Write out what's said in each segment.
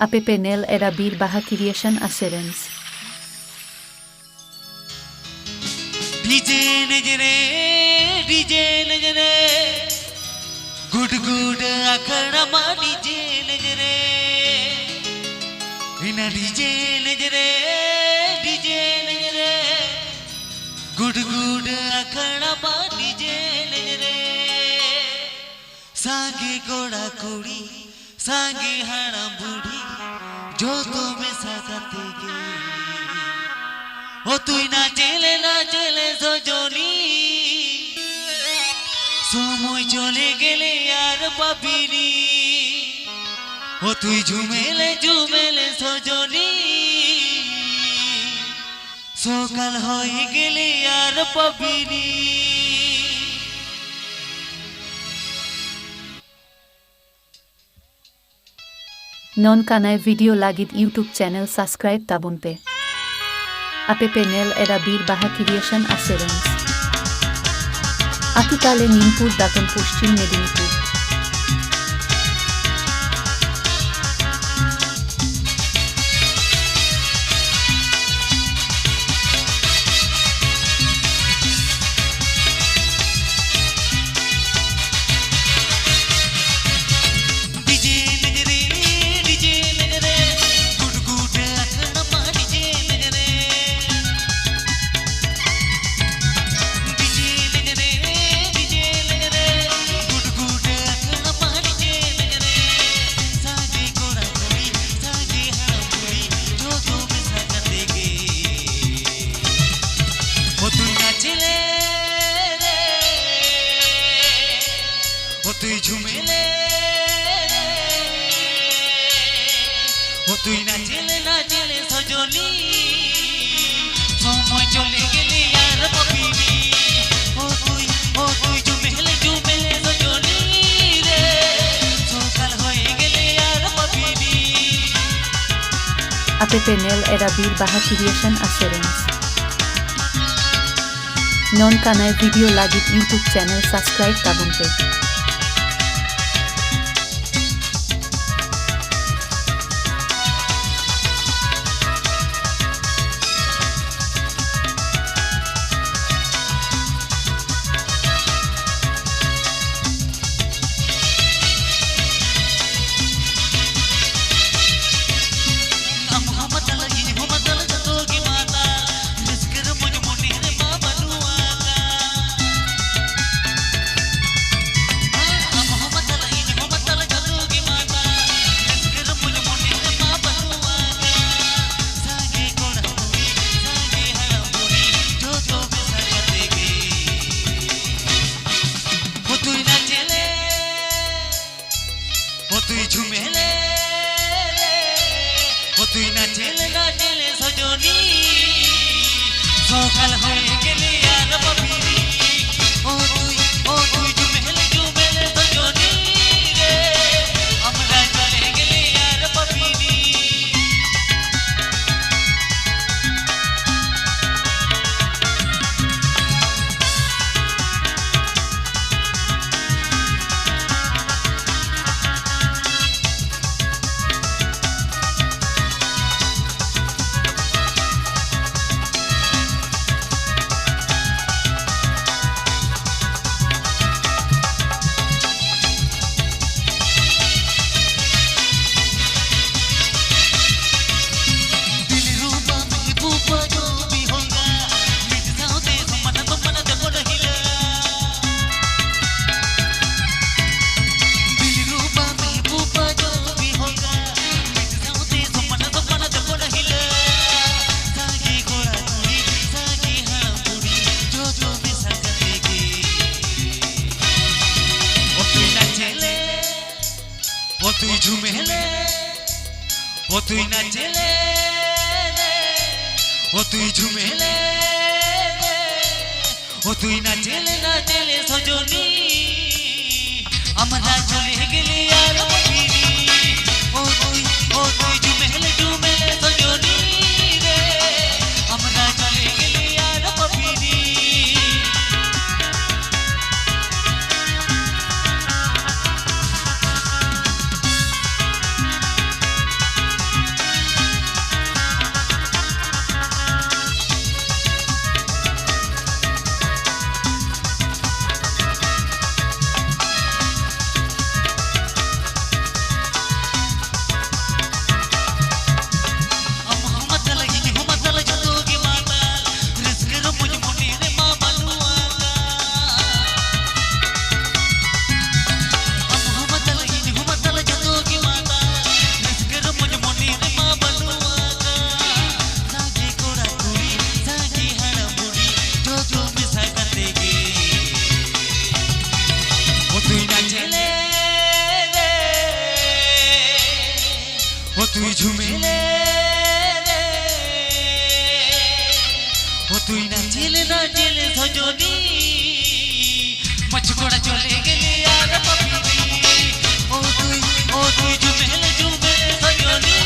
Ape Penel era bir baha creation assurance. ডিজে নজরে ডিজে নজরে গুড গুড আখড়মা ডিজে নজরে বিনা ডিজে নজরে ডিজে নজরে গুড গুড আখড়মা ডিজে নজরে সাগে গোড়া কুড়ি সাগে হাড়া বুড়ি মে সাজাতে গে। ও তুই না জেলে না জেলে সজনি সময় চলে গেলে আর পাবিনি। ও তুই ঝুমেলে ঝুমেলে সজনি। সকাল হয়ে গেলে আর পাবিনি। নন কানাই ভিডিও লাগি ইউটিউব চ্যানেল সাবস্ক্রাইব তাবন পে আপে নেল এরা বীর বাহা ক্রিয়েশন আসেরেন্স আতিকালে নিমপুর, দাতন পশ্চিম মেদিনীপুর। ঝুমেলে ও তুই নাচলে নাচলে সজনি সময় চলে গেলে আর পাবিনি ও তুই ও তুই ঝুমেলে ঝুমেলে সজনি রে সকাল হয়ে গেলে আর Ape Penel era bir baha creation assurance. Non kanay video lagit YouTube channel subscribe tabun pe. সকাল তুই ঝুমেলে ও তুই নাচেলে ও তুই ঝুমেলে ও তুই নাচেলে নাচেলে সজনি। আমরা চলে গেলে আর তুই ঝুমিলে ও তুই নাচিল নাচিল সজনি। মচকড়া চলে গেলি আর পাবি ও তুই ও তুই ঝুমিলে ঝুমে সজনি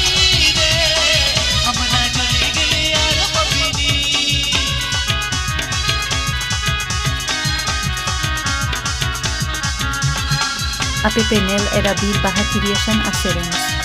APP NEL era Bill Baja Creation Assurance.